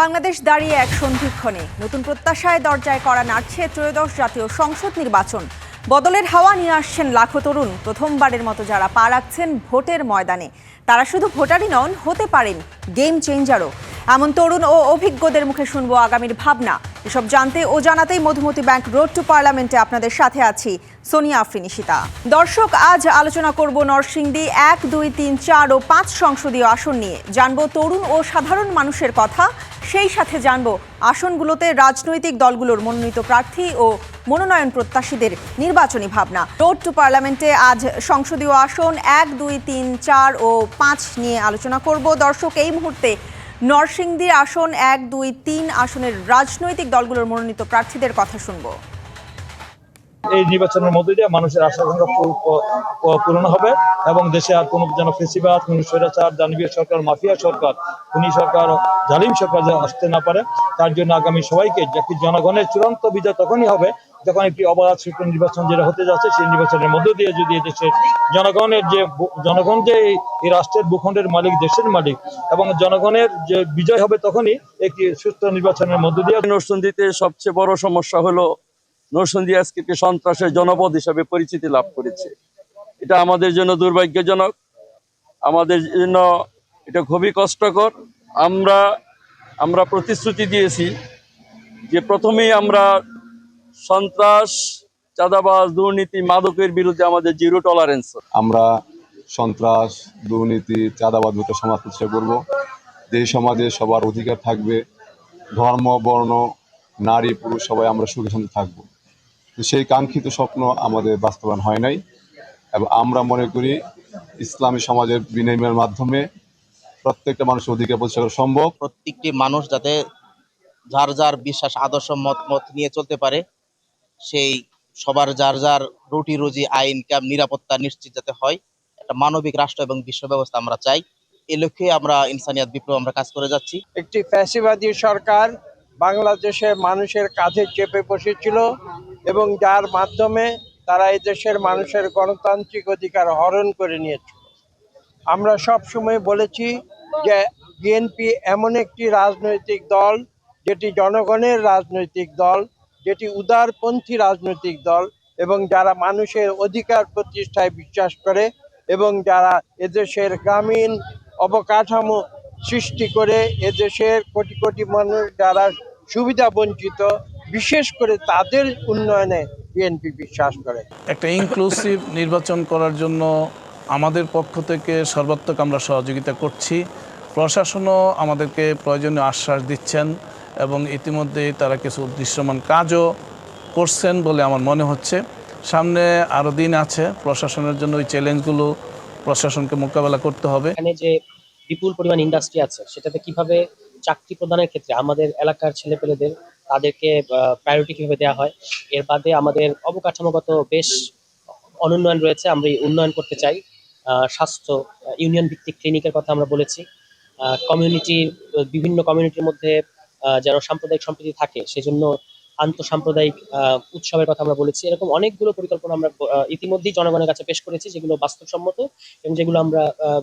বাংলাদেশ দাঁড়িয়ে এক সন্ধিক্ষণে। নতুন প্রত্যাশায় দরজায় করা নাড়ছে ত্রয়োদশ জাতীয় সংসদ নির্বাচন। বদলের হাওয়া নিয়ে আসছেন লাখো তরুণ, প্রথমবারের মতো যারা পা রাখছেন ভোটের ময়দানে। তারা শুধু ভোটারই নন, হতে পারেন গেম চেঞ্জারও এমন তরুণ ও অভিজ্ঞদের মুখে শুনব আগামীর ভাবনা। এসব জানতে ও জানাতেই মধুমতি ব্যাংক রোড টু পার্লামেন্টে আপনাদের সাথে আছি সোনিয়া আফরিন নিশিতা দর্শক, আজ আলোচনা করব নরসিংদী এক, দুই, তিন, চার ও পাঁচ সংসদীয় আসন নিয়ে। জানব তরুণ ও সাধারণ মানুষের কথা, সেই সাথে জানব আসনগুলোতে রাজনৈতিক দলগুলোর মনোনীত প্রার্থী ও মনোনয়ন প্রত্যাশীদের নির্বাচনী ভাবনা। রোড টু পার্লামেন্টে আজ সংসদীয় আসন এক, দুই, তিন, চার ও পাঁচ নিয়ে আলোচনা করব। দর্শক, এই মুহূর্তে নরসিংদী আসন এক, দুই, তিন আসনের রাজনৈতিক দলগুলোর মনোনীত প্রার্থীদের কথা শুনব। এই নির্বাচনের মধ্যে দিয়ে মানুষের আশা আকাঙ্ক্ষা পূরণ হবে এবং দেশে আর কোনো যেন ফেসিবাদ, কোনো স্বৈরাচার, দানবীয় সরকার, মাফিয়া সরকার, খুনি সরকার, জালিম সরকার আসতে না পারে, তার জন্য আগামী সবাইকে একটি জনগণের চূড়ান্ত বিজয় তখনই হবে যখন একটি অবাধ সুষ্ঠু নির্বাচন যেটা হতে যাচ্ছে, সেই নির্বাচনের মধ্য দিয়ে যদি দেশের জনগণের যে জনগণ যে এই- রাষ্ট্রের ভূখণ্ডের মালিক, দেশের মালিক এবং জনগণের যে বিজয় হবে তখনই একটি সুস্থ নির্বাচনের মধ্য দিয়ে নরসিংদীতে সবচেয়ে বড় সমস্যা হলো, নরসিংদী আজকে একটি সন্ত্রাসের জনপদ হিসাবে পরিচিতি লাভ করেছে। এটা আমাদের জন্য দুর্ভাগ্যজনক। আমাদের জন্য এটা খুবই কষ্টকর। আমরা আমরা প্রতিশ্রুতি দিয়েছি যে প্রথমেই আমরা সন্ত্রাস চাঁদাবাজ দুর্নীতি মাদকের বিরুদ্ধে আমাদের জিরো টলারেন্স আমরা সন্ত্রাস দুর্নীতি চাঁদাবাদ মুক্ত সমাজ প্রতিষ্ঠা করব। যে সমাজে সবার অধিকার থাকবে। ধর্ম বর্ণ নারী পুরুষ সবাই আমরা সুখে শান্তি থাকব। সেই কাঙ্ক্ষিত স্বপ্ন আমাদের বাস্তবায়ন হয় নাই। এবং আমরা মনে করি ইসলামী সমাজের বিনিময়ের মাধ্যমে প্রত্যেকটা মানুষের অধিকার প্রতিষ্ঠা করা সম্ভব। প্রত্যেকটি মানুষ যাতে যার যার বিশ্বাস আদর্শ মত মত নিয়ে চলতে পারে সেই সবার যার যার রুটি, রুজি, আইন কাম নিরাপত্তা নিশ্চিত যাতে হয়, একটা মানবিক রাষ্ট্র এবং বিশ্ব ব্যবস্থা আমরা চাই। এ লক্ষ্যে আমরা ইনসানিয়াত বিপ্লব আমরা কাজ করে যাচ্ছি। একটি ফ্যাসিবাদী সরকার বাংলাদেশের মানুষের কাঁধে চেপে বসেছিল এবং যার মাধ্যমে তারা এই দেশের মানুষের গণতান্ত্রিক অধিকার হরণ করে নিয়েছিল। আমরা সব সময় বলেছি যে বিএনপি এমন একটি রাজনৈতিক দল, যেটি জনগণের রাজনৈতিক দল যেটি উদারপন্থী রাজনৈতিক দল এবং যারা মানুষের অধিকার প্রতিষ্ঠায় বিশ্বাস করে এবং যারা এদেশের গ্রামীণ অবকাঠামো সৃষ্টি করে, এদেশের কোটি কোটি মানুষ যারা সুবিধা বঞ্চিত, বিশেষ করে তাদের উন্নয়নে বিএনপি বিশ্বাস করে। একটা ইনক্লুসিভ নির্বাচন করার জন্য আমাদের পক্ষ থেকে সর্বাত্মক আমরা সহযোগিতা করছি। প্রশাসনও আমাদেরকে প্রয়োজনীয় আশ্বাস দিচ্ছেন। এবং ইতিমধ্যে তারা কিছু দৃশ্যমান কাজও করছেন বলে আমার মনে হচ্ছে। সামনে আরও দিন আছে, প্রশাসনের জন্য ওই চ্যালেঞ্জগুলো প্রশাসনকে মোকাবেলা করতে হবে। এখানে যে বিপুল পরিমাণ ইন্ডাস্ট্রি আছে, সেটাতে কীভাবে চাকরি প্রদানের ক্ষেত্রে আমাদের এলাকার ছেলেপেলেদের তাদেরকে প্রায়োরিটি কীভাবে দেওয়া হয়, এর বাদে আমাদের অবকাঠামোগত বেশ অনুন্নয়ন রয়েছে, আমরা উন্নয়ন করতে চাই। স্বাস্থ্য ইউনিয়ন ভিত্তিক ক্লিনিকের কথা আমরা বলেছি। কমিউনিটির বিভিন্ন কমিউনিটির মধ্যে যেন সাম্প্রদায়িক সম্প্রীতি থাকে, সেজন্য আন্তঃসাম্প্রদায়িক উৎসবের কথা আমরা বলেছি। এরকম অনেকগুলো পরিকল্পনা আমরা ইতিমধ্যেই জনগণের কাছে পেশ করেছি, যেগুলো বাস্তবসম্মত এবং যেগুলো আমরা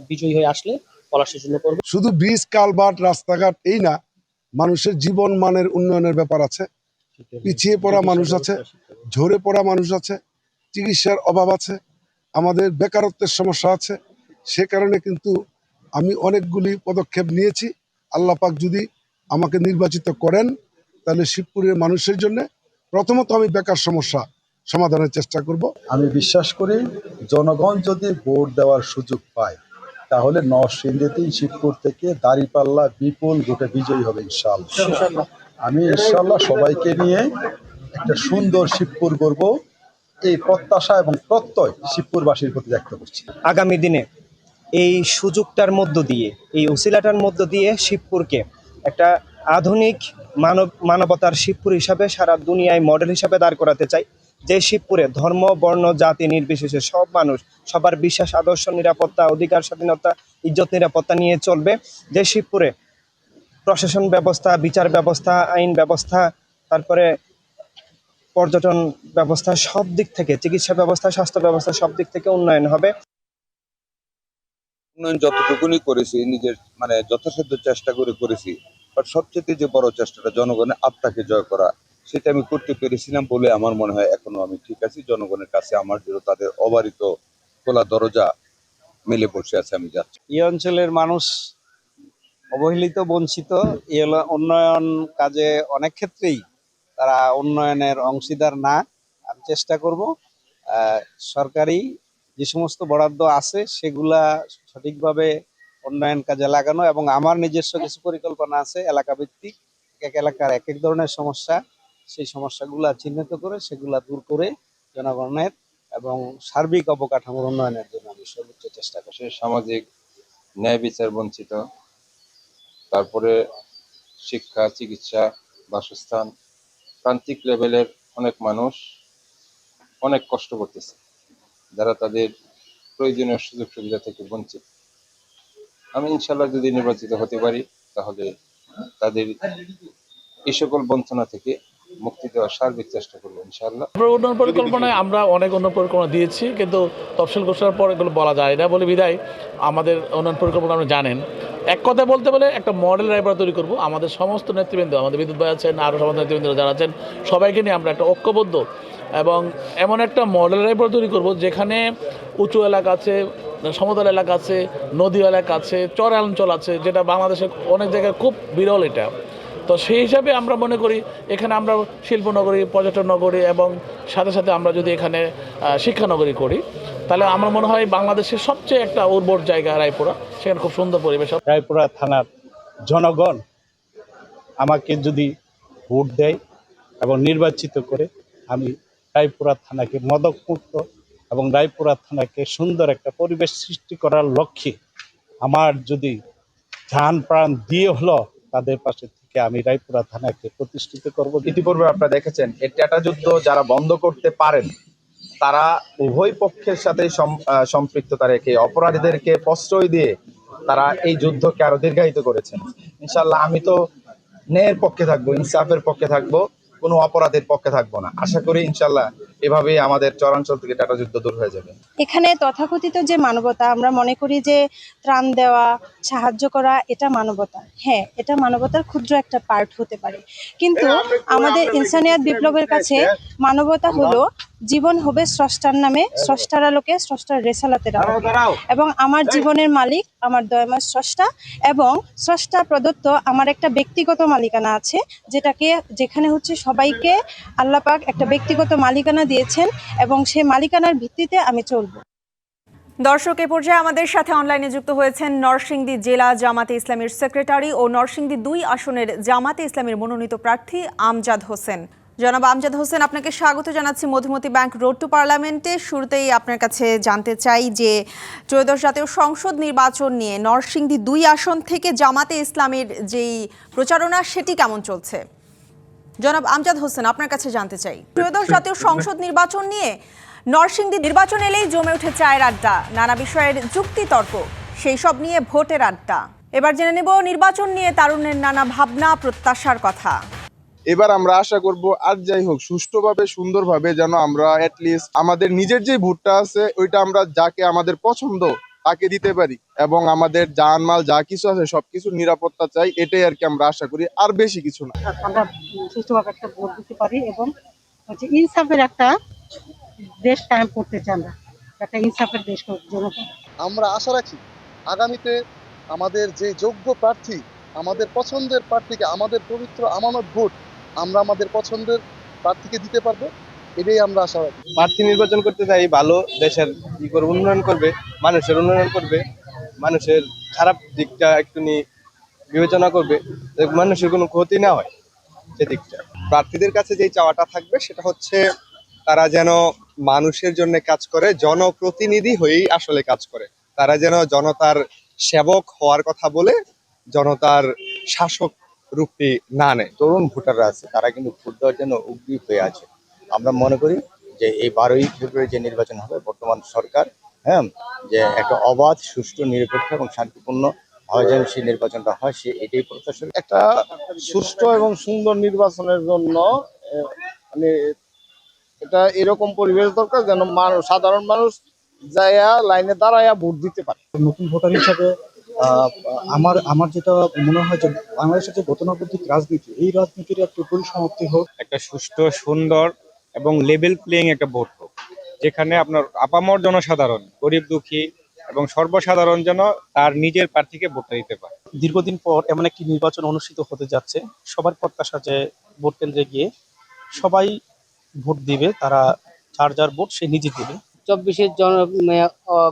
বিজয়ী হয়ে আসলে পলাশের জন্য করব। শুধু ব্রিজ কালভার্ট রাস্তাঘাট এই না, মানুষের জীবন মানের উন্নয়নের ব্যাপার আছে। পিছিয়ে পড়া মানুষ আছে, ঝরে পড়া মানুষ আছে, চিকিৎসার অভাব আছে, আমাদের বেকারত্বের সমস্যা আছে। সে কারণে কিন্তু আমি অনেকগুলি পদক্ষেপ নিয়েছি। আল্লাহ পাক যদি আমাকে নির্বাচিত করেন তাহলে শিবপুরের মানুষের জন্য প্রথমত আমি বেকার সমস্যা সমাধানের চেষ্টা করব। আমি বিশ্বাস করি জনগণ যদি ভোট দেওয়ার সুযোগ পায় তাহলে নরসিংদীতেই শিবপুর থেকে দাঁড়িপাল্লা বিপুল ভোটে বিজয়ী হবে ইনশাআল্লাহ। আমি ইনশাল্লাহ সবাইকে নিয়ে একটা সুন্দর শিবপুর গড়ব। এই প্রত্যাশা এবং প্রত্যয় শিবপুরবাসীর প্রতি ব্যক্ত করছি। আগামী দিনে এই সুযোগটার মধ্য দিয়ে এই উসিলাটার মধ্য দিয়ে শিবপুরকে একটা আধুনিক মানব মানবতার শিবপুর হিসাবে সারা দুনিয়ায় মডেল হিসাবে দাঁড় করাতে চাই। যে শিবপুরে ধর্ম, বর্ণ, জাতি নির্বিশেষে সব মানুষ সবার বিশ্বাস, আদর্শ, নিরাপত্তা, অধিকার, স্বাধীনতা, ইজ্জত, নিরাপত্তা নিয়ে চলবে। যে শিবপুরে প্রশাসন ব্যবস্থা, বিচার ব্যবস্থা, আইন ব্যবস্থা, তারপরে পর্যটন ব্যবস্থা সব দিক থেকে, চিকিৎসা ব্যবস্থা, স্বাস্থ্য ব্যবস্থা সব দিক থেকে উন্নয়ন হবে। উন্নয়ন যতটুকুনি করেছি, নিজের মানে যথাসাধ্য চেষ্টা করে করেছি বাট সবচেয়ে যে বড় চেষ্টাটা জনগণের আত্মাকে জয় করা, সেটা আমি করতে পেরেছিলাম বলে আমার মনে হয় এখনও আমি ঠিক আছি। জনগণের কাছে আমার জন্য তাদের অবারিত খোলা দরজা মেলে বসে আছে আমি যাচ্ছি। এই অঞ্চলের মানুষ অবহেলিত, বঞ্চিত, এই উন্নয়ন কাজে অনেক ক্ষেত্রেই তারা উন্নয়নের অংশীদার না। আমি চেষ্টা করব সরকারি যে সমস্ত বরাদ্দ আছে সেগুলা সঠিকভাবে উন্নয়ন কাজে লাগানো এবং আমার নিজস্ব কিছু পরিকল্পনা আছে এলাকা ভিত্তিক এক এলাকার এক এক ধরনের সমস্যা, সেই সমস্যাগুলা চিহ্নিত করে সেগুলা দূর করে জনগণের এবং সার্বিক অবকাঠামোর উন্নয়নের জন্য আমি সর্বোচ্চ চেষ্টা করছি। সামাজিক ন্যায় বিচার বঞ্চিত, তারপরে শিক্ষা, চিকিৎসা, বাসস্থান, প্রান্তিক লেভেলের অনেক মানুষ অনেক কষ্ট করতেছে। যারা তাদের প্রয়োজনীয় সুযোগ সুবিধা থেকে বঞ্চিত। আমি ইনশাল্লাহ যদি নির্বাচিত হতে পারি, তাহলে তাদের এই সকল বঞ্চনা থেকে মুক্তি দেওয়ার সার্বিক চেষ্টা করব ইনশাল্লাহ উন্নয়ন পরিকল্পনায় আমরা অনেক উন্নয়ন পরিকল্পনা দিয়েছি, কিন্তু তফসিল ঘোষণার পর এগুলো বলা যায় না বলে বিদায়। আমাদের উন্নয়ন পরিকল্পনা আপনি জানেন। এক কথা বলতে বলে একটা মডেল রায়পুরা তৈরি করব। আমাদের সমস্ত নেতৃবৃন্দ, আমাদের বিদ্যুৎ ভাই আছেন আরও সমস্ত নেতৃবৃন্দ যারা আছেন, সবাইকে নিয়ে আমরা একটা ঐক্যবদ্ধ এবং এমন একটা মডেল রায়পুরা তৈরি করব যেখানে উঁচু এলাকা আছে সমতল এলাকা আছে নদী এলাকা আছে চরাঞ্চল আছে, যেটা বাংলাদেশে অনেক জায়গায় খুব বিরল এটা। তো সেই হিসাবে আমরা মনে করি এখানে আমরা শিল্পনগরী, পর্যটন নগরী এবং সাথে সাথে আমরা যদি এখানে শিক্ষানগরী করি, তাহলে আমার মনে হয় বাংলাদেশের সবচেয়ে একটা উর্বর জায়গা রায়পুরা। সেখানে খুব সুন্দর পরিবেশ। রায়পুরা থানার জনগণ আমাকে যদি ভোট দেয় এবং নির্বাচিত করে আমি রায়পুরা থানাকে মদকমুক্ত এবং রায়পুরা থানাকে সুন্দর একটা পরিবেশ সৃষ্টি করার লক্ষ্যে আমার যদি যান প্রাণ দিয়ে হলো, তাদের পাশে থেকে আমি রায়পুরা থানাকে প্রতিষ্ঠিত করব। ইতিপূর্বে আপনারা দেখেছেন, এই টেটা যুদ্ধ যারা বন্ধ করতে পারেন, তারা উভয় পক্ষের সাথে সম্পৃক্ততা রেখে অপরাধীদেরকে প্রশ্রয় দিয়ে তারা এই যুদ্ধকে আরও দীর্ঘায়িত করেছেন। ইনশাল্লাহ আমি তো ন্যায়ের পক্ষে থাকব, ইনসাফের পক্ষে থাকব, কোনো অপরাধের পক্ষে থাকব না। আশা করি ইনশাল্লাহ এভাবেই আমাদের চরাঞ্চল থেকে টাটা যুদ্ধ দূর হয়ে যাবে। এখানে তথাকথিত যে মানবতা আমরা মনে করি যে ত্রাণ দেওয়া সাহায্য করা এটা মানবতা। হ্যাঁ এটা মানবতার ক্ষুদ্র একটা পার্ট হতে পারে। কিন্তু আমাদের ইনসানিয়াত বিপ্লবের কাছে মানবতা হলো জীবন হবে স্রষ্টার নামে স্রষ্টার আলোকে স্রষ্টার রেসালাতে এবং আমার জীবনের মালিক আমার দয়াময় স্রষ্টা এবং স্রষ্টা প্রদত্ত আমার একটা ব্যক্তিগত মালিকানা আছে যেটাকে যেখানে হচ্ছে সবাইকে আল্লাপাক একটা ব্যক্তিগত মালিকানা দিয়েছেন এবং সেই মালিকানার ভিত্তিতে আমি চলবো। দর্শক এ পর্যায়ে আমাদের সাথে অনলাইনে যুক্ত হয়েছেন নরসিংদী জেলা জামাতে ইসলামের সেক্রেটারি ও নরসিংদী দুই আসনের জামাতে ইসলামের মনোনীত প্রার্থী আমজাদ হোসেন। জনাব আমজাদ হোসেন, আপনাকে স্বাগত জানাচ্ছি মধুমতি ব্যাংক রোড টু পার্লামেন্টে। শুরুতেই আপনার কাছে জানতে চাই যে ত্রয়োদশ জাতীয় সংসদ নির্বাচন নিয়ে নরসিংদী দুই আসন থেকে জামাতে ইসলামের যেই প্রচারণা, সেটি কেমন চলছে? জনাব আমজাদ হোসেন, আপনার কাছে জানতে চাই। ত্রয়োদশ জাতীয় সংসদ নির্বাচন নিয়ে নরসিংদী নির্বাচন এলেই জমে উঠে চায়ের আড্ডা। নানা বিষয়ের যুক্তি তর্ক, সেই সব নিয়ে ভোটের আড্ডা। এবার জেনে নেব, নির্বাচন নিয়ে তারুণ্যের নানা ভাবনা, প্রত্যাশার কথা। এবার আমরা আশা করব আর যাই হোক সুষ্ঠুভাবে সুন্দরভাবে যেন আমরা অ্যাটলিস্ট আমাদের নিজের যে ভোটটা আছে ওইটা আমরা যাকে আমাদের পছন্দ তাকে দিতে পারি। এবং আমাদের জানমাল যা কিছু আছে সবকিছুর নিরাপত্তা চাই এটাই আর কি আমরা আশা করি। আর বেশি কিছু না। আমরা সুষ্ঠুভাবে একটা ভোট দিতে পারি এবং হচ্ছে ইনসাফের একটা দেশ কায়েম করতে চাই আমরা। একটা ইনসাফের দেশ জনগণ আমরা আশা রাখি আগামীতে আমাদের যে যোগ্য প্রার্থী আমাদের পছন্দের প্রার্থীকে আমাদের পবিত্র আমানত ভোট আমরা আমাদের পছন্দের প্রার্থীকে দিতে পারব, এটাই আমরা আশা রাখি। প্রার্থী নির্বাচন করতে চাই, ভালো দেশের ই করবে, উন্নয়ন করবে, মানুষের উন্নয়ন করবে, মানুষের খারাপ দিকটা একটু বিবেচনা করবে মানুষের কোনো ক্ষতি না হয় সেদিকটা। প্রার্থীদের কাছে যেই চাওয়াটা থাকবে, সেটা হচ্ছে তারা যেন মানুষের জন্য কাজ করে, জনপ্রতিনিধি হয়েই আসলে কাজ করে। তারা যেন জনতার সেবক হওয়ার কথা বলে, জনতার শাসক রূপটি না নেয়। তরুণ ভোটাররা আছে তারা কিন্তু ভোট দেওয়ার জন্য উদ্গ্রীব হয়ে আছে। আমরা মনে করি যে এই বারোই ফেব্রুয়ারি যে নির্বাচন হবে বর্তমান সরকার হ্যাঁ যে একটা অবাধ সুষ্ঠু নিরপেক্ষ এবং শান্তিপূর্ণ হয় যেন সেই নির্বাচনটা হয় সে এটাই প্রত্যাশা একটা সুষ্ঠু এবং সুন্দর নির্বাচনের জন্য মানে এটা এরকম পরিবেশ দরকার যেন মানুষ সাধারণ মানুষ যাইয়া লাইনে দাঁড়াইয়া ভোট দিতে পারে। নতুন ভোটার হিসাবে আমার আমার যেটা মনে হয় যে বাংলাদেশের যে গতানুগতিক রাজনীতি এই রাজনীতির একটু পরিসমাপ্তি হোক। একটা সুষ্ঠু সুন্দর এবং লেভেল প্লেইং একটা ভোট হোক যেখানে আপনার আপামর জনসাধারণ গরিব দুঃখী এবং সর্বসাধারণ যেন তার নিজের প্রার্থীকে ভোটটা দিতে পারে। দীর্ঘদিন পর এমন একটি নির্বাচন অনুষ্ঠিত হতে যাচ্ছে। সবার প্রত্যাশা যে ভোট কেন্দ্রে গিয়ে সবাই ভোট দিবে তারা যার যার ভোট সে নিজে দিবে। চব্বিশের জন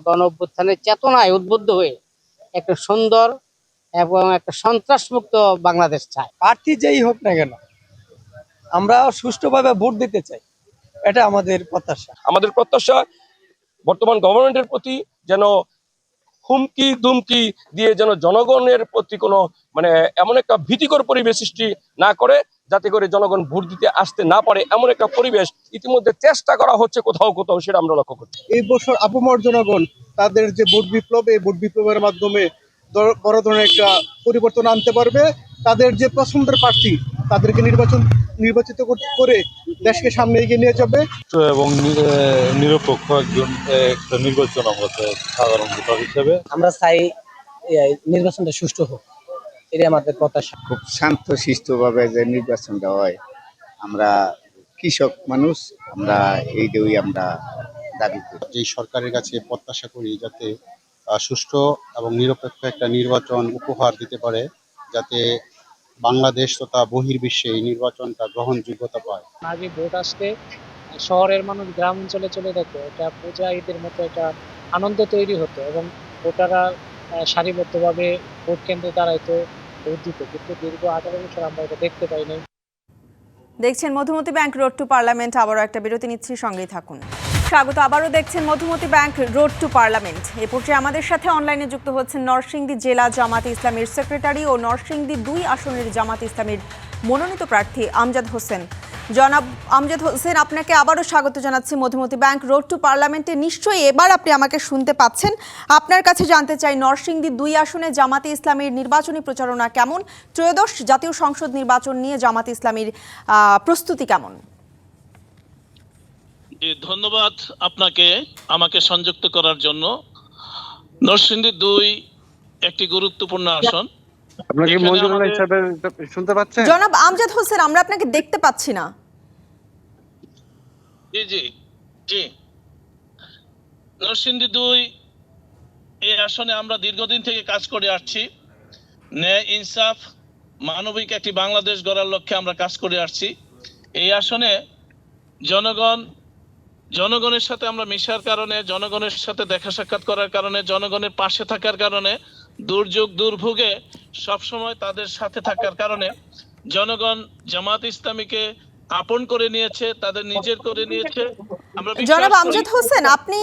গণ অভ্যুত্থানের চেতনায় উদ্বুদ্ধ হয়ে একটা সুন্দর এবং একটা সন্ত্রাসমুক্ত বাংলাদেশ চায়। প্রার্থী যেই হোক না কেন আমরা সুষ্ঠুভাবে ভোট দিতে চাই। এটা আমাদের প্রত্যাশা। আমাদের প্রত্যাশা বর্তমান গভর্নমেন্টের প্রতি যেন হুমকি দুমকি দিয়ে যেন জনগণের প্রতি কোনো মানে এমন একটা ভীতিকর পরিবেশ সৃষ্টি না করে যাতে করে জনগণ ভোট দিতে আসতে না পারে এমন একটা পরিবেশ ইতিমধ্যে চেষ্টা করা হচ্ছে কোথাও কোথাও সেটা আমরা লক্ষ্য করছি। এই বছর আপমর জনগণ তাদের যে ভোট বিপ্লব এই ভোট বিপ্লবের মাধ্যমে বড় ধরনের একটা পরিবর্তন আনতে পারবে। তাদের যে পছন্দের প্রার্থী তাদেরকে নির্বাচন নির্বাচিত কর- করে দেশকে সামনে এগিয়ে নিয়ে যাবে। এবং নিরপেক্ষ একজন একটা নির্বাচন আমরা সাধারণ ভোটার হিসেবে। আমরা চাই নির্বাচনটা সুষ্ঠু হোক। এটাই আমাদের প্রত্যাশা। খুব শান্ত শিষ্টভাবে যে নির্বাচনটা হয় আমরা কৃষক মানুষ আমরা এইটাই আমরা দাবি করি। যে সরকারের কাছে প্রত্যাশা করি যাতে আহ, সুষ্ঠু এবং নিরপেক্ষ একটা নির্বাচন উপহার দিতে পারে যাতে বাংলাদেশ তথা বহির্বিশ্বে এই নির্বাচনটা গ্রহণযোগ্যতা পায়। আগে ভোট আসতে শহরের মানুষ গ্রাম অঞ্চলে চলে যেত এটা পূজা ঈদের মতো একটা আনন্দ তৈরি হতো এবং ভোটাররা সারিবদ্ধভাবে ভোট কেন্দ্রে দাঁড়াইতো ভোট দিত। কিন্তু দীর্ঘ আঠারো বছর আমরা এটা দেখতে পাই নাই। দেখছেন Madhumati bank road to parliament, আবারও একটা বিরতি নিচ্ছি, সঙ্গেই থাকুন। স্বাগত, আবারও দেখছেন Madhumati bank road to parliament. এ পর্যায়ে আমাদের সাথে অনলাইনে যুক্ত হচ্ছেন নরসিংদী জেলা জামাত ইসলামের সেক্রেটারি ও নরসিংদী দুই আসনের জামাত ইসলামের মনোনীত প্রার্থী আমজাদ হোসেন। জনাব আমজাদ হোসেন, আপনাকে আবারও স্বাগত জানাচ্ছি মধুমতি ব্যাংক রোড টু পার্লামেন্টে। নিশ্চয়ই এবার আপনি আমাকে শুনতে পাচ্ছেন। আপনার কাছে জানতে চাই, নরসিংদী দুই আসনে জামাতে ইসলামের নির্বাচনী প্রচারণা কেমন? ত্রয়োদশ জাতীয় সংসদ নির্বাচন নিয়ে জামাতে ইসলামীর প্রস্তুতি কেমন? ধন্যবাদ আপনাকে আমাকে সংযুক্ত করার জন্য। নরসিংদী দুই একটি গুরুত্বপূর্ণ আসন। আপনাকে মঞ্জুরুল্লাহ হিসাবে শুনতে পাচ্ছেন? জনাব আমজাদ হোসেন আমরা আপনাকে দেখতে পাচ্ছি না। জি জি জি। নরসিংদী দুই এই আসনে আমরা দীর্ঘদিন থেকে কাজ করে আসছি। ন্যায় ইনসাফ মানবিক একটি বাংলাদেশ গড়ার লক্ষ্যে আমরা কাজ করে আসছি। এই আসনে জনগণ জনগণের সাথে আমরা মিশার কারণে জনগণের সাথে দেখা সাক্ষাৎ করার কারণে জনগণের পাশে থাকার কারণে দুর্যোগ দুর্ভোগে সবসময় তাদের সাথে থাকার কারণে জনগণ জামাত ইসলামীকে আপন করে নিয়েছে তাদের নিজের করে নিয়েছে। জনাব আমজাদ হোসেন আপনি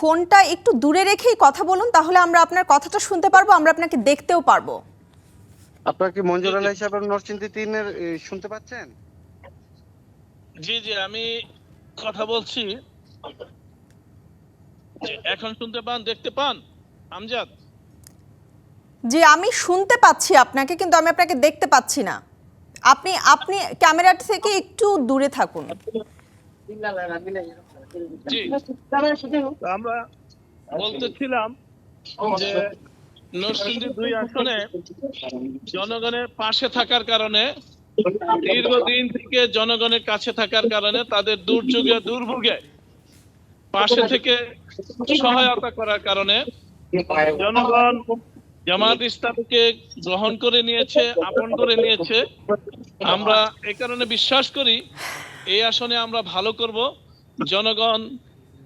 ফোনটা একটু দূরে রেখেই কথা বলুন তাহলে আমরা আপনার কথাটা শুনতে পারব আমরা আপনাকে দেখতেও পারব। আপনার কি মঞ্জুরুল্লাহ হিসাবে নরসিংদী তিনের শুনতে পাচ্ছেন? জি জি আমি কথা বলছি। এখন শুনতে পান দেখতে পান? আমজাদ? জি আমি শুনতে পাচ্ছি আপনাকে, কিন্তু আমি আপনাকে দেখতে পাচ্ছি না। আপনি আপনি ক্যামেরা থেকে একটু দূরে থাকুন। বলতেছিলাম যে নরসিংদী দুই আসনে জনগণের পাশে থাকার কারণে, দীর্ঘদিন থেকে জনগণের কাছে থাকার কারণে তাদের দুর্যোগে, দুর্ভোগে পাশে থেকে সহায়তা করার কারণে জনগণ জামাত ইসলামকে গ্রহণ করে নিয়েছে আপন করে নিয়েছে। আমরা এ কারণে বিশ্বাস করি এই আসনে আমরা ভালো করব। জনগণ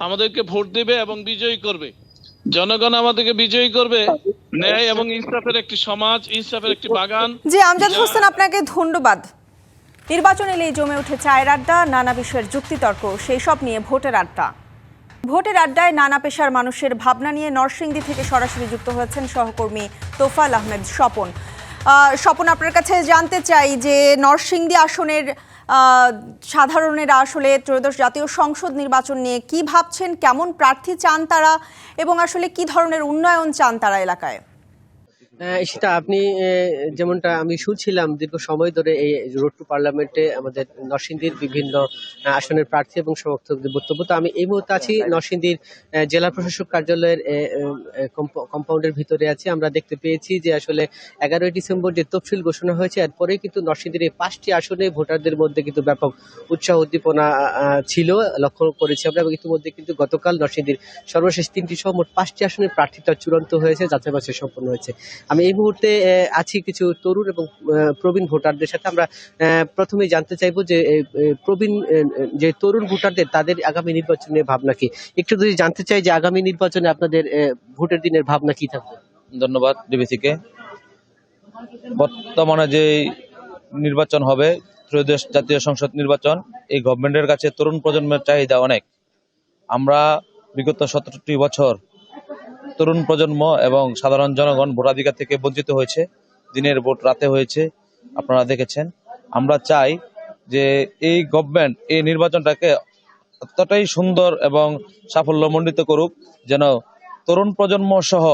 আমাদেরকে ভোট দেবে এবং বিজয়ী করবে। জনগণ আমাদেরকে বিজয়ী করবে। ন্যায় এবং ইনসাফের একটি সমাজ ইনসাফের একটি বাগান। জি আমজাদ হোসেন আপনাকে ধন্যবাদ। নির্বাচন এলেই জমে উঠে চায়ের আড্ডা নানা বিষয়ের যুক্তিতর্ক সেই সব নিয়ে ভোটের আড্ডা। ভোটের আড্ডায় নানা পেশার মানুষের ভাবনা নিয়ে নরসিংদী থেকে সরাসরি যুক্ত হয়েছেন সহকর্মী তোফাল আহমেদ স্বপন। স্বপন, আপনার কাছে জানতে চাই যে নরসিংদী আসনের সাধারণের আসলে ত্রয়োদশ জাতীয় সংসদ নির্বাচন নিয়ে কি ভাবছেন, কেমন প্রার্থী চান তারা, এবং আসলে কি ধরনের উন্নয়ন চান তারা এলাকায়? সেটা আপনি যেমনটা আমি শুনছিলাম, দীর্ঘ সময় ধরে এই রোড টু পার্লামেন্টে আমাদের নরসিংদীর বিভিন্ন আসনের প্রার্থী এবং সমর্থকদের বক্তব্য। তো আমি এই মুহূর্তে আছি নরসিংদীর জেলা প্রশাসক কার্যালয়ের কম্পাউন্ডের ভিতরে আছি। আমরা দেখতে পেয়েছি যে আসলে এগারোই ডিসেম্বর যে তফসিল ঘোষণা হয়েছে এরপরেই কিন্তু নরসিংদীর এই পাঁচটি আসনে ভোটারদের মধ্যে কিন্তু ব্যাপক উৎসাহ উদ্দীপনা ছিল, লক্ষ্য করেছি আমরা, এবং ইতিমধ্যে কিন্তু গতকাল নরসিংদীর সর্বশেষ তিনটি সহ মোট পাঁচটি আসনের প্রার্থিতা চূড়ান্ত হয়েছে, যাচাই বাছাই সম্পন্ন হয়েছে। আমি এই মুহূর্তে আছি কিছু তরুণ এবং প্রবীণ ভোটারদের সাথে। আমরা আহ, প্রথমেই জানতে চাইব যে প্রবীণ যে তরুণ ভোটারদের তাদের আগামী নির্বাচনের ভাবনা কি? একটু যদি জানতে চাই যে আগামী নির্বাচনে আপনাদের ভোটের দিনের ভাবনা কি থাকবে? ধন্যবাদ ডিবিসিকে। বর্তমানে যে নির্বাচন হবে ত্রয়োদশ জাতীয় সংসদ নির্বাচন এই গভর্নমেন্টের কাছে তরুণ প্রজন্মের চাহিদা অনেক। আমরা বিগত সতেরোটি বছর তরুণ প্রজন্ম এবং সাধারণ জনগণ ভোটাধিকার থেকে বঞ্চিত হয়েছে। দিনের ভোট রাতে হয়েছে, আপনারা দেখেছেন। আমরা চাই যে এই গভর্নমেন্ট এই নির্বাচনটাকে এতটাই সুন্দর এবং সাফল্যমণ্ডিত করুক যেন তরুণ প্রজন্ম সহ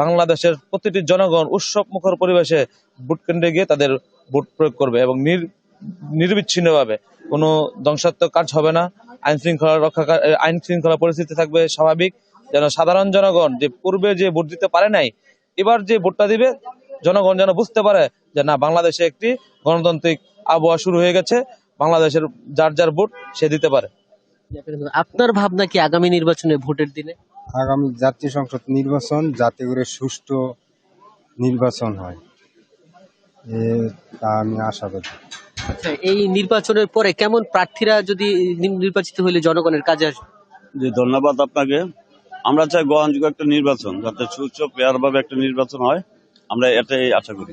বাংলাদেশের প্রতিটি জনগণ উৎসব মুখর পরিবেশে ভোট কেন্দ্রে গিয়ে তাদের ভোট প্রয়োগ করবে এবং নির নির্বিচ্ছিন্নভাবে। কোনো ধ্বংসাত্মক কাজ হবে না। আইন শৃঙ্খলা রক্ষা আইন শৃঙ্খলা পরিস্থিতি থাকবে স্বাভাবিক। যেন সাধারণ জনগণ যে পূর্বে যে ভোট দিতে পারে নাই এবার যে ভোটটা দিবে জনগণ যেন বুঝতে পারে যে না বাংলাদেশে একটি গণতান্ত্রিক আবহাওয়া শুরু হয়ে গেছে বাংলাদেশের যার যার ভোট সে দিতে পারে। আপনার ভাবনা কি আগামী নির্বাচনে ভোটের দিনে? আগামী জাতীয় সংসদ নির্বাচন যাতে করে সুষ্ঠু নির্বাচন হয় তা আমি আশা করি আচ্ছা এই নির্বাচনের পরে কেমন প্রার্থীরা যদি নির্বাচিত হলে জনগণের কাজে আসবে? ধন্যবাদ আপনাকে। আমরা চাই গ্রহণযোগ্য একটা নির্বাচন যাতে সুচ্ছ ফেয়ার ভাবে একটা নির্বাচন হয়। আমরা এটাই আশা করি।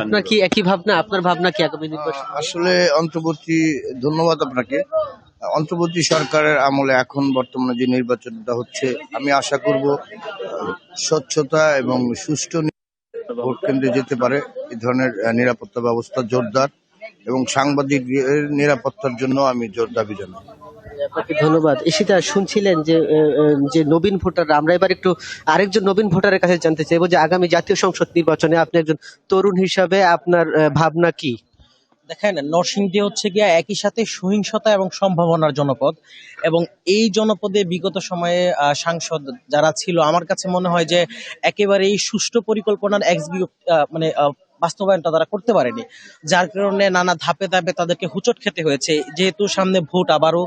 আপনার কি একই ভাবনা? আপনার ভাবনা কি আগামী নির্বাচন? আসলে অন্তর্বর্তী ধন্যবাদ আপনাকে। অন্তর্বর্তী সরকারের আমলে এখন বর্তমানে যে নির্বাচনটা হচ্ছে আমি আশা করব আহ, স্বচ্ছতা এবং সুষ্ঠু ভোট কেন্দ্রে যেতে পারে। এ ধরনের নিরাপত্তা ব্যবস্থা জোরদার এবং সাংবাদিকের নিরাপত্তার জন্য আমি জোর দাবি জানাই আপনাকে ধন্যবাদ। ঈশিতা, শুনছিলেন যে যে নবীন ভোটার, আমরা এবার একটু আরেকজন নবীন ভোটারের কাছে জানতে চাইব যে আগামী জাতীয় সংসদ নির্বাচনে আপনি একজন তরুণ হিসাবে আপনার ভাবনা কি? দেখেন, নরসিংদী হচ্ছে গিয়া একই সাথে সহিংসতা এবং সম্ভাবনার জনপদ এবং এই জনপদে বিগত সময়ে সাংসদ যারা ছিল, আমার কাছে মনে হয় যে একেবারেই সুষ্ঠু পরিকল্পনার এক্সিকিউট মানে বাস্তবায়নটা তারা করতে পারেনি। যার কারণে নানা ধাপে ধাপে তাদেরকে হুচট খেতে হয়েছে। যেহেতু সামনে ভোট আবারও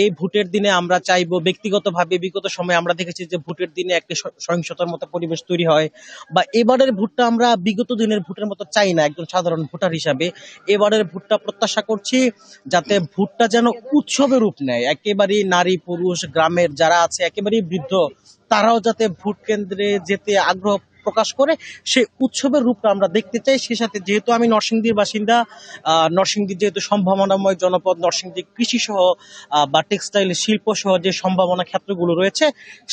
এই ভোটের দিনে আমরা চাইব, ব্যক্তিগতভাবে বিগত সময়ে আমরা দেখেছি যে ভোটের দিনে একটি সহিংসতার মতো পরিবেশ তৈরি হয় বা এবারের ভোটটা আমরা বিগত দিনের ভোটের মতো চাই না একজন সাধারণ ভোটার হিসাবে। এবারের ভোটটা প্রত্যাশা করছি যাতে ভোটটা যেন উৎসবের রূপ নেয়। একেবারেই নারী, পুরুষ, গ্রামের যারা আছে, একেবারেই বৃদ্ধ, তারাও যাতে ভোট কেন্দ্রে যেতে আগ্রহ প্রকাশ করে সেই উৎসবের রূপটা আমরা দেখতে চাই। সে সাথে যেহেতু আমি নরসিংদীর বাসিন্দা নরসিংদীর যেহেতু সম্ভাবনাময় জনপদ নরসিংদী কৃষি সহ বা টেক্সটাইল শিল্প সহ যে সম্ভাবনা ক্ষেত্রগুলো রয়েছে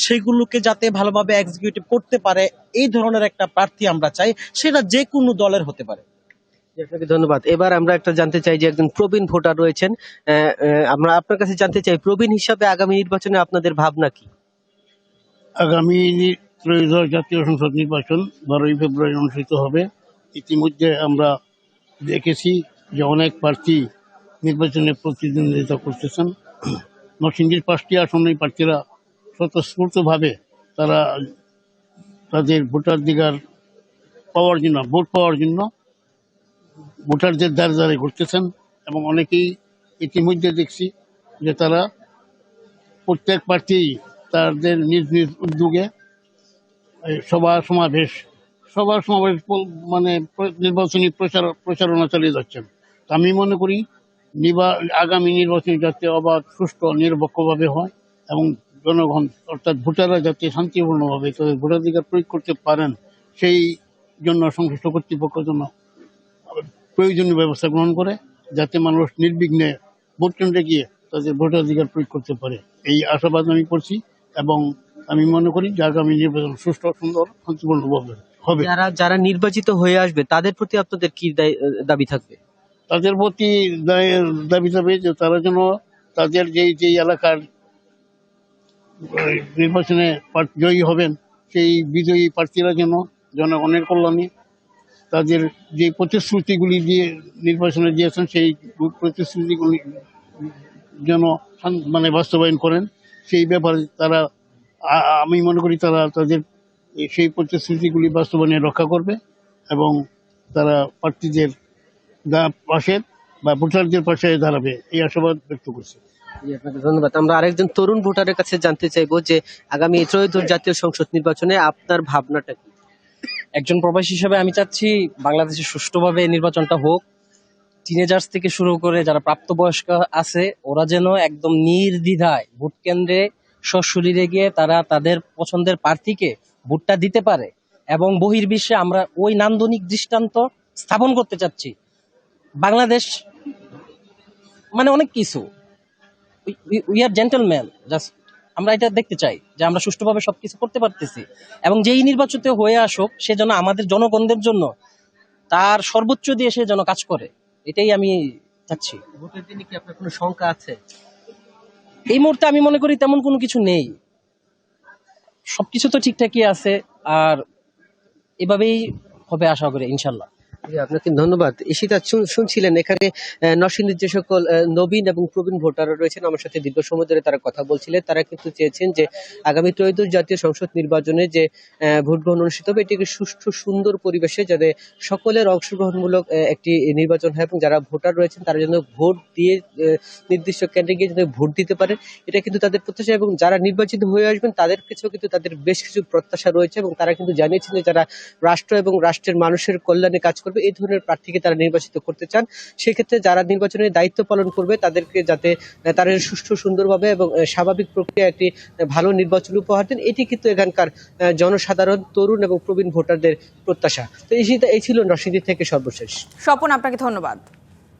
সেগুলোকে যাতে ভালোভাবে এক্সিকিউটিভ করতে পারে এই ধরনের একটা প্রার্থী আমরা চাই। সেটা যে কোনো দলের হতে পারে। আপনাকে ধন্যবাদ। এবার আমরা একটা জানতে চাই যে একজন প্রবীণ ভোটার রয়েছেন আমরা আপনার কাছে জানতে চাই প্রবীণ হিসাবে আগামী নির্বাচনে আপনাদের ভাবনা কি? আগামী ত্রয়োদশ জাতীয় সংসদ নির্বাচন বারোই ফেব্রুয়ারি অনুষ্ঠিত হবে। ইতিমধ্যে আমরা দেখেছি যে অনেক প্রার্থী নির্বাচনে প্রতিদ্বন্দ্বিতা করতেছেন। নরসিংদীর পাঁচটি আসনে প্রার্থীরা স্বতঃস্ফূর্তভাবে তারা তাদের ভোটাধিকার পাওয়ার জন্য, ভোট পাওয়ার জন্য ভোটারদের দ্বারে দ্বারে ঘুরতেছেন এবং অনেকেই ইতিমধ্যে দেখছি যে তারা প্রত্যেক প্রার্থী তাদের নিজ নিজ উদ্যোগে সভা সমাবেশ সভা সমাবেশ মানে নির্বাচনী প্রচার, প্রচারণা চালিয়ে যাচ্ছেন। আমি মনে করি আগামী নির্বাচন যাতে অবাধ, সুষ্ঠু, নিরপেক্ষভাবে হয় এবং জনগণ, অর্থাৎ ভোটাররা যাতে শান্তিপূর্ণভাবে তাদের ভোটাধিকার প্রয়োগ করতে পারেন, সেই জন্য সংশ্লিষ্ট কর্তৃপক্ষ জন্য প্রয়োজনীয় ব্যবস্থা গ্রহণ করে, যাতে মানুষ নির্বিঘ্নে ভোট কেন্দ্রে গিয়ে তাদের ভোটাধিকার প্রয়োগ করতে পারে। এই আশাবাদ আমি করছি এবং আমি মনে করি যে আগামী নির্বাচন সুষ্ঠু সুন্দর শান্তিপূর্ণভাবে হবে। যারা যারা নির্বাচিত হয়ে আসবে তাদের প্রতি আপনাদের কি দাবি থাকবে? তাদের প্রতি দাবি থাকবে যে তারা যেন তাদের যেই যেই এলাকার নির্বাচনে জয়ী হবেন সেই বিজয়ী প্রার্থীরা যেন জনগণের কল্যাণে তাদের যে প্রতিশ্রুতিগুলি দিয়ে নির্বাচনে দিয়েছেন সেই প্রতিশ্রুতিগুলি যেন মানে বাস্তবায়ন করেন সেই ব্যাপারে তারা আমি মনে করি তারা তাদের এই- সেই প্রতিশ্রুতিগুলি বাস্তবায়নে রক্ষা করবে এবং তারা প্রার্থীদের পাশে বা ভোটারদের পাশে দাঁড়াবে। এই আশাবাদ ব্যক্ত করছে। জি, আপনাকে ধন্যবাদ। আমরা আরেকজন তরুণ ভোটারের কাছে জানতে চাইব যে আগামী ত্রয়োদশ জাতীয় সংসদ নির্বাচনে আপনার ভাবনাটা কি? একজন প্রবাসী হিসেবে আমি চাচ্ছি বাংলাদেশে সুষ্ঠুভাবে নির্বাচনটা হোক। টিনেজার্স থেকে শুরু করে যারা প্রাপ্তবয়স্ক আছে ওরা যেন একদম নির্দ্বিধায় ভোট কেন্দ্রে সশরীরে গিয়ে তারা তাদের পছন্দের প্রার্থীকে ভোটটা দিতে পারে এবং বহির্বিশ্বে আমরা ওই নান্দনিক দৃষ্টান্ত স্থাপন করতে চাচ্ছি। বাংলাদেশ মানে অনেক কিছু। উই আর জেন্টলম্যান জাস্ট আমরা এটা দেখতে চাই যে আমরা সুষ্ঠুভাবে সবকিছু করতে পারতেছি এবং যেই নির্বাচিত হয়ে আসুক, সে যেন আমাদের জনগণদের জন্য তার সর্বোচ্চ দিয়ে সে যেন কাজ করে, এটাই আমি চাচ্ছি। ভোটের দিনে কি আপনার কোনো শঙ্কা আছে? এই মুহূর্তে আমি মনে করি তেমন কোনো কিছু নেই। সবকিছু তো ঠিকঠাকই আছে, আর এভাবেই হবে আশা করি, ইনশাল্লাহ। আপনাকে ধন্যবাদ। ঈশিতা, শুন- শুনছিলেন, এখানে নরসিংদীর যে সকল নবীন এবং প্রবীণ ভোটার রয়েছেন, আমার সাথে দীর্ঘ সময় ধরে তারা কথা বলছিলেন। তারা কিন্তু চেয়েছেন যে, আগামী ত্রয়োদশ জাতীয় সংসদ নির্বাচনে যে ভোট গ্রহণ অনুষ্ঠিত হবে, এটিকে সুষ্ঠু, সুন্দর পরিবেশে যাতে সকলের অংশগ্রহণমূলক একটি নির্বাচন হয় এবং যারা ভোটার রয়েছেন, তারা যেন ভোট দিয়ে নির্দিষ্ট কেন্দ্রে গিয়ে যেন ভোট দিতে পারে এটা কিন্তু তাদের প্রত্যাশা এবং যারা নির্বাচিত হয়ে আসবেন, তাদের কাছেও কিন্তু তাদের বেশ কিছু প্রত্যাশা রয়েছে এবং তারা কিন্তু জানিয়েছেন যে, যারা রাষ্ট্র এবং রাষ্ট্রের মানুষের কল্যাণে কাজ করবে এই ধরনের প্রার্থীকে তারা নির্বাচিত করতে চান। সেক্ষেত্রে যারা নির্বাচনের দায়িত্ব পালন করবে, তাদেরকে যাতে তারা সুষ্ঠু, সুন্দরভাবে এবং স্বাভাবিক প্রক্রিয়া একটি ভালো নির্বাচন উপহার দেন, এটি কিন্তু এখানকার জনসাধারণ, তরুণ এবং প্রবীণ ভোটারদের প্রত্যাশা। তো এই এই ছিল নরসিংদী থেকে সর্বশেষ। স্বপন, আপনাকে ধন্যবাদ।